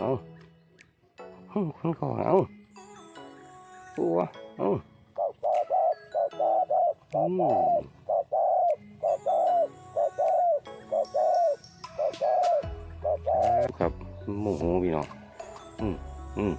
เอาเอาคนคอนเอาตัวเอาอืมครับหมูพี่น้องอืมอืม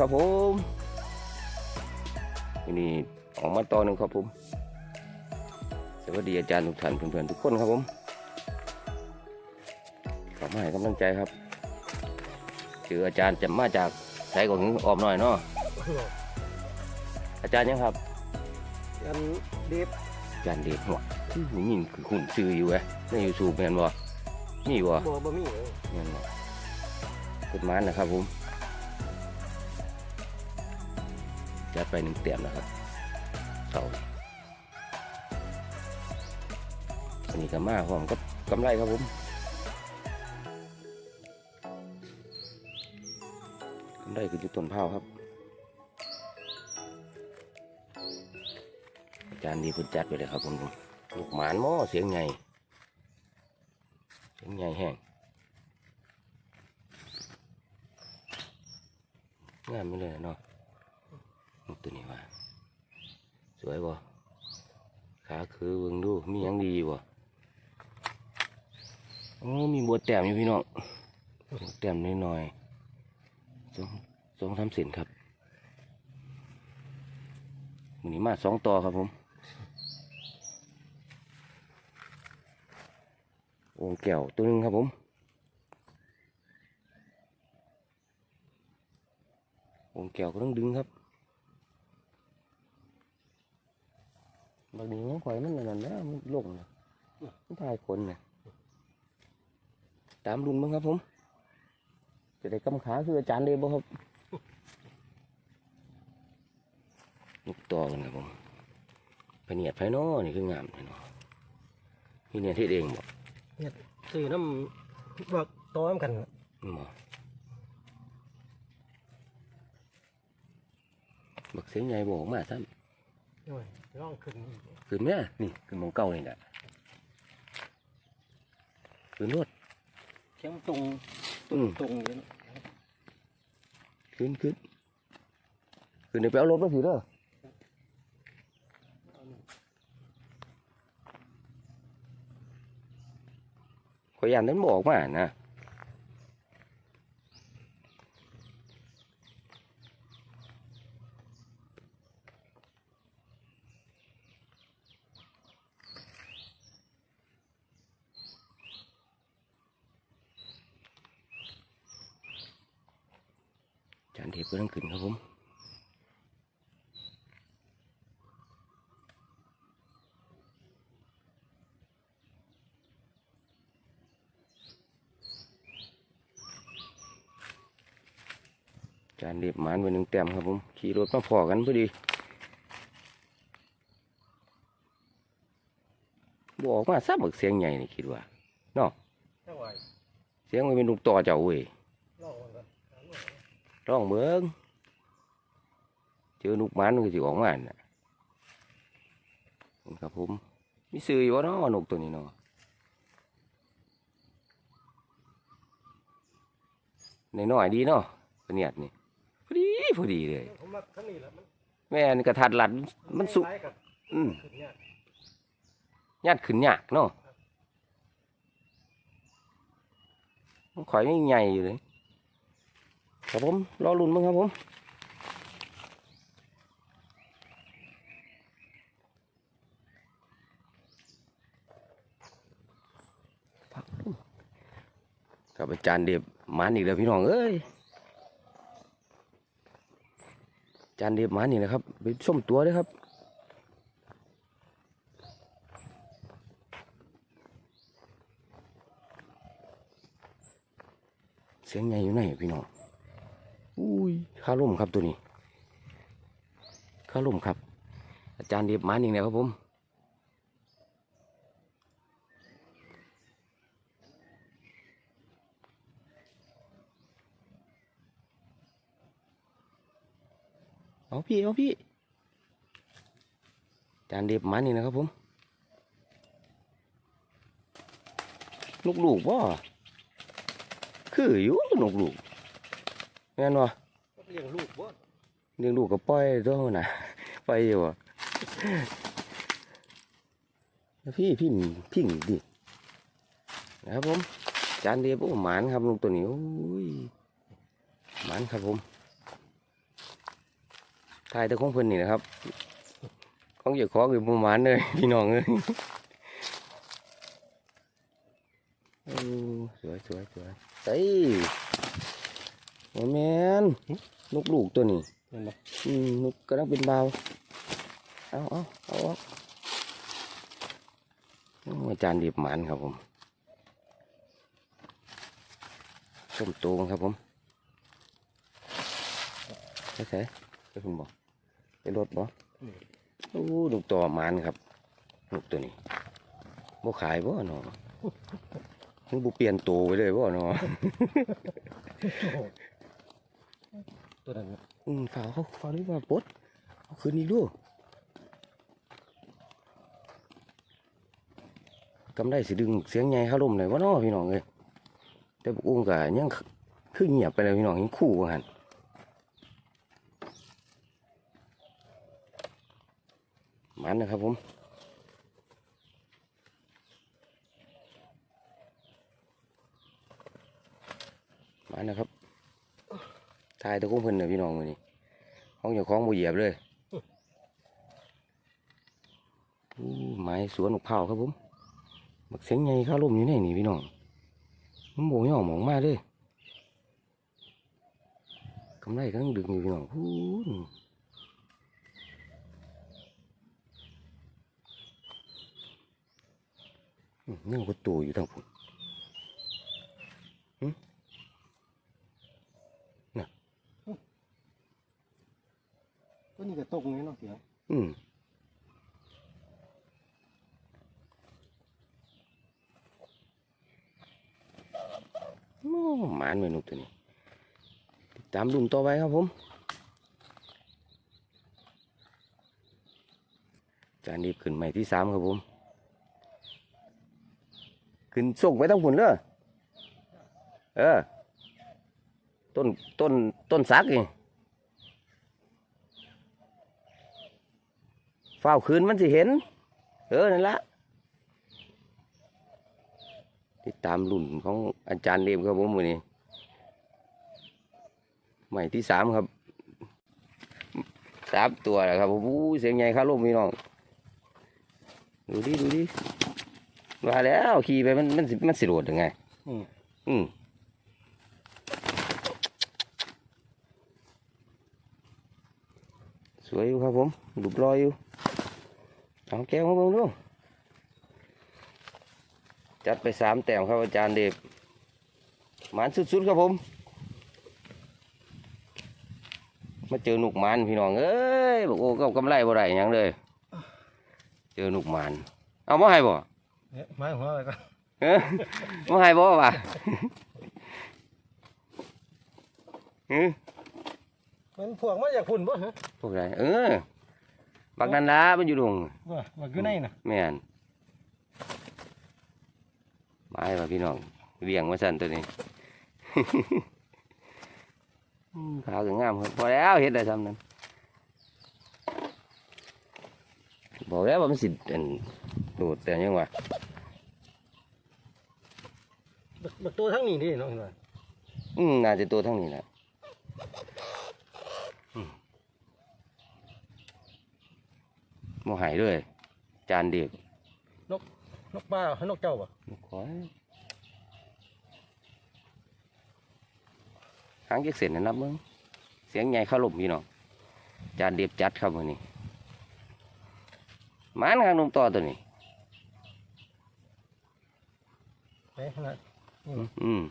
ครับผมวันนี้ออกมาต่อหนึ่งครับผม สวัสดีอาจารย์ทุกท่านเพื่อนๆทุกคนครับผมขอมาให้กำลังใจครับเจออาจารย์จะมาจากใช้ของออมหน่อยเนาะอาจารย์ยังครับยันเดฟอาจารย์เด็กหัวหูยินคือหุ่นซื้ออยู่เว้ยในยูทูบแม่นบ่นี่บ่บ่บ่มีเลยแม่นบ่ขึ้นมานะครับผม จัดไปหนึ่งเต็มนะครับเสาร์อันนี้ก็มาพร้อมกับกำไรครับผมกำไรคืออยู่ต้นเผาครับ อาจารย์ดีเพุ่นจัดไปเลยครับผมลูกหมานหม้อเสียงใหญ่เสียงใหญ่แห้งงามไม่เลยเนาะ นี่ตัวนี้ว่า สวยบ่ขาคือเบิ่งดูมีหยังดีบ่โอ้มีบัวแต้มอยู่พี่น้องบัวแต้มน้อยๆสองสองสามเซนครับวันนี้มาสองต่อครับผมโอ่งแก้วตัวหนึงครับผมโอ่งแก้วก็ต้องดึงครับบางทีมัน ข่อยมันนั่นนะมันลงนะมันทายคนนะตามรุนบ้างครับผม จะได้กำขาคืออาจารย์เลยบ่ครับลูกต่อกันครับผมพะเนียดไผนอนี่คืองามไผนอนี่เนี่ยที่เองบ่เนี่ยซื้อน้ำว่าต้อมกันหมอบักเสียงใหญ่บอกมาซ้ โอ้ยร่องขึ้นอีกำขึ้นแม่นี่ขึ้นหมองเก่านี่แหละขึ้นรถเชียงตรงตอืรงมตรงเลยนะขึ้นขึ้นขึ้นในไปเอารถมาสิเด้อขอยยันนั้นบอกมานะ จานเทปก็ต้องขึ้นครับผมจานเด็บหมานไปหนึ่งแต้มครับผมขี่รถมาพอกันพอดีบอกมาซับบักเสียงใหญ่นี่คิดว่าจังหวะเสียงมันเป็นลูกต่อเจ้าเว้ยร่องมันก็ ร้องเมืองเจอนุกมันก็สิออกมาน่ะครับผมมีซื้ออยู่วะเนาะนกตัวนี้เนาะในน้อยดีเนาะเป็นเนียดนี่พอดีพอดีเลยแม่นกระทัดหลัดมันสุกอืมยญาติขึ้นยากเนาะมันข่อยไม่ใหญ่อยู่เลย ครับผมรอลุ้นมั้งครับผมกับอาจารย์เดียบมันอีกแล้วพี่น้องเอ้ยอาจารย์เดียบมันอีกนะครับไปส้มตัวเลยครับเสียงใหญ่อยู่ไหนพี่น้อง อุ้ยขาลุ่มครับตัวนี้ขาลุ่มครับ อาจารย์เดียบมาหนึ่งแล้วครับผมเอาพี่เอาพี่จานเด็บมันนี่นะครับผม นกลูกว่าคืออยู่นกลูก แม่นบ่เลี้ยงลูกบ่เลี้ยงลูกก็ปล่อยตัวน่ะปล่อยอยู่บ่แล้วพี่พี่พี่ดินะครับผมจานเดียบโอ้หมานครับลุงตัวนี้โอ้ยหมานครับผมทายแต่ของเพิ่นนี่นะครับของเจ้าของคือประมาณเลยพี่น้องเลยโอ้สวยสวยสวยเฮ้ยโอ้ แมนนกลูกตัวนี้เห็นบ่อืมนกกำลังเป็นเบาวเอาเอาเอาเอาโอ้อาจารย์ดีบหมันครับผมส้มโตมั้งครับผมใช่ใช่ไปคุณบอกไปรถบ่โอ้ลูกต่อหมันครับลูกตัวนี้บ่ขายบ่เนาะมันบ่เปลี่ยนโตไปเลยบ่เนาะ ตัวนั้นอืมฝาเขาฝาด้วยว่าปดเอาคืนนี้ดูกำได้สิดึงเสียงใหญ่ข้าลมเลยว่าน้อพี่น้องเลยแต่บุกอุ้งกะยังคือเงียบไปเลยพี่น้องยังคู่กันมันนะครับผมมันนะครับ ทายตะกุ้งเพิ่นเนี่ยพี่น้องมื้อนี้ของเจ้าของบ่เหยียบเลยหูไม้สวนมะพร้าครับผมบักเสียงใหญ่ข้าลมอยู่ในนี่พี่น้องมันโบย่อหมองมาเลยกำไรกำลังดึงอยู่พี่น้องพูนอื้อยังประตูอยู่ทางพุ่น ตัวนี้ก็ตกนี่เนาะเสียง อืมโอ้ หมานเมนูตัวนี้ติดตามดุมต่อไปครับผมจานนี้ขึ้นใหม่ที่สามครับผม ขึ้นส่งไปทั้งผุนเลยเออ ต้นต้นต้นสักนี่เฝ้าคืนมันสิเห็น เออ นั่นละ ติดตามรุ่นของอาจารย์เดมครับผมมือนี้ใหม่ที่สามครับสามตัวแล้วครับผมอู้เสียงใหญ่ข้าลมพี่น้องดูดิดูดิว่าแล้วขี่ไปมันมันสิมันสิโดดยังไงอืมอืมสวยอยู่ครับผมรูปรอยอยู่เอาแก้วมาเบิ่งดู จัดไปสามแต้มครับอาจารย์เดบหมานสุดๆครับผม มาเจอหนุกหมันพี่น้องเอ้ยบอกโอ้ก็กำไรบ่ได้หยังเลย เจอหนุกหมันเอามาให้บ่เอ๊ะไม้ของเราอะไรก็เอ้อมาให้บ่ว่ะเอ้อมันพวกมาจากฝุ่นบ่ฮะพวกไรเออบักนันละมันอยู่ตรงว่าว่าอยู่ในน่ะ แม่น มาให้ว่าพี่น้องเลี้ยงมาสั่นตัวนี้อืมขาวก็งามครับพอแล้วเฮ็ดได้ทำนั้นบอกแล้วว่ามันสิเป็นโดดแต่ยังวะบักบักตัวทั้งนี้ดิเนาะเห็นบ่อืมน่าจะตัวทั้งนี้แหละอืมโมหายเลยจานเด็กนก ป้าให้นกเจ้าบ่ขอหางเก็กเสร็จนะนับมึงเสียงใหญ่เข้าลมพี่น้องจานเดียบจัดครับมือนี้หมันครับนมต่อตัวนี้ไปขนาดอืม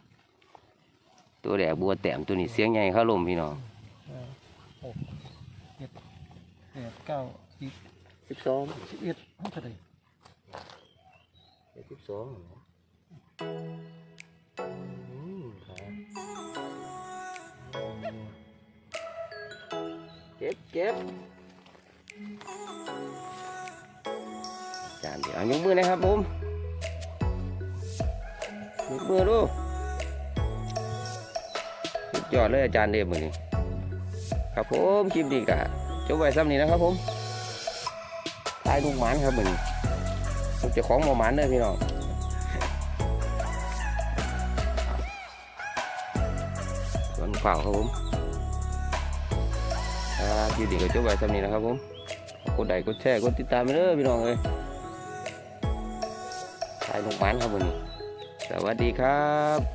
ตัวแดกบัวแต้มตัวนี้เสียงใหญ่เข้าลมพี่น้องห้าหกเจ็ดแปดเก้าสิบสิบสองสิบเอ็ดเท่าไหร่ สิบสองแกก็บเก็บจานเดี๋ยวยกมือนะครับผมยกมือดูสุดยอดเลยอาจารย์เดบมือนี้ครับผมคลิปดีกะจบไว้ซ้ำนี้นะครับผมตายลูกหมานครับมือนี้ เจ้าของหมอหมานเด้อพี่น้องสวนข่าครับผมครับยูดีก็จบไว้สำนี้นะครับผมกดไลค์กดแชร์กดติดตามไปเด้อพี่น้องเอ้ยตายลูกหมานครับวันนี้สวัสดีครับ